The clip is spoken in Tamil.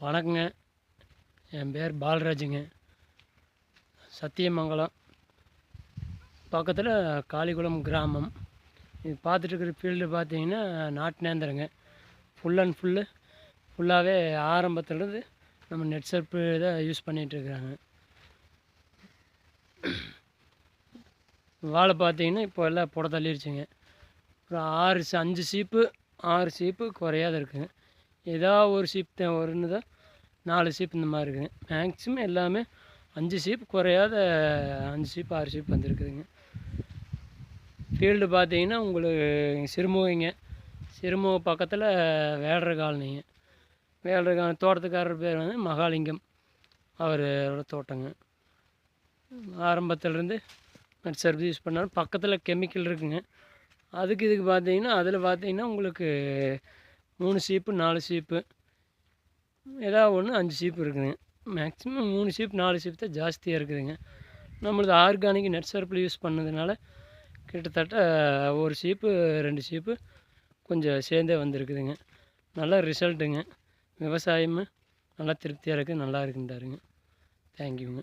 வணக்கங்க. என் பேர் பாலராஜுங்க. சத்தியமங்கலம். பக்கத்தில் காளிகுளம் கிராமம். இது பார்த்துட்டுருக்கிற ஃபீல்டு பார்த்தீங்கன்னா நாட்டு நேந்திரங்க ஃபுல் அண்ட் ஃபுல்லு ஃபுல்லாகவே ஆரம்பத்துலேருந்து நம்ம நெட் சர்ப்பு தான் யூஸ் பண்ணிகிட்ருக்குறாங்க வாழை பார்த்தீங்கன்னா இப்போ எல்லாம் புட தள்ளிடுச்சுங்க அப்புறம் ஆறு அஞ்சு சீப்பு ஆறு சீப்பு குறையாத இருக்குங்க. ஏதோ ஒரு சீப் தான் ஒன்று தான் நாலு சீப் இந்த மாதிரி இருக்குதுங்க மேக்ஸிமம் எல்லாமே அஞ்சு சீப் குறையாத அஞ்சு சீப் ஆறு சீப் வந்திருக்குதுங்க. ஃபீல்டு பார்த்தீங்கன்னா உங்களுக்கு சிறுமுகைங்க. சிறுமுக பக்கத்தில் வேடர காலனிங்க. வேடர காலனி தோட்டத்துக்காரர் பேர் வந்து மகாலிங்கம். அவரோட தோட்டங்க. ஆரம்பத்துலேருந்து நட் சர்வீஸ் பண்ணாலும் பக்கத்தில் கெமிக்கல் இருக்குங்க. அதுக்கு இதுக்கு பார்த்தீங்கன்னா அதில் பார்த்தீங்கன்னா உங்களுக்கு மூணு சீப்பு நாலு சீப்பு ஏதாவது ஒன்று அஞ்சு சீப்பு இருக்குதுங்க. மேக்ஸிமம் மூணு சீப்பு நாலு சீப் தான் ஜாஸ்தியாக இருக்குதுங்க. நம்மளது ஆர்கானிக் நெட் சர்ப்பில் யூஸ் பண்ணதுனால கிட்டத்தட்ட ஒரு சீப்பு ரெண்டு சீப்பு கொஞ்சம் சேர்ந்தே வந்திருக்குதுங்க. நல்ல ரிசல்ட்டுங்க விவசாயமும் நல்லா திருப்தியாக இருக்குது நல்லா இருக்குன்றாருங்க. தேங்க்யூங்க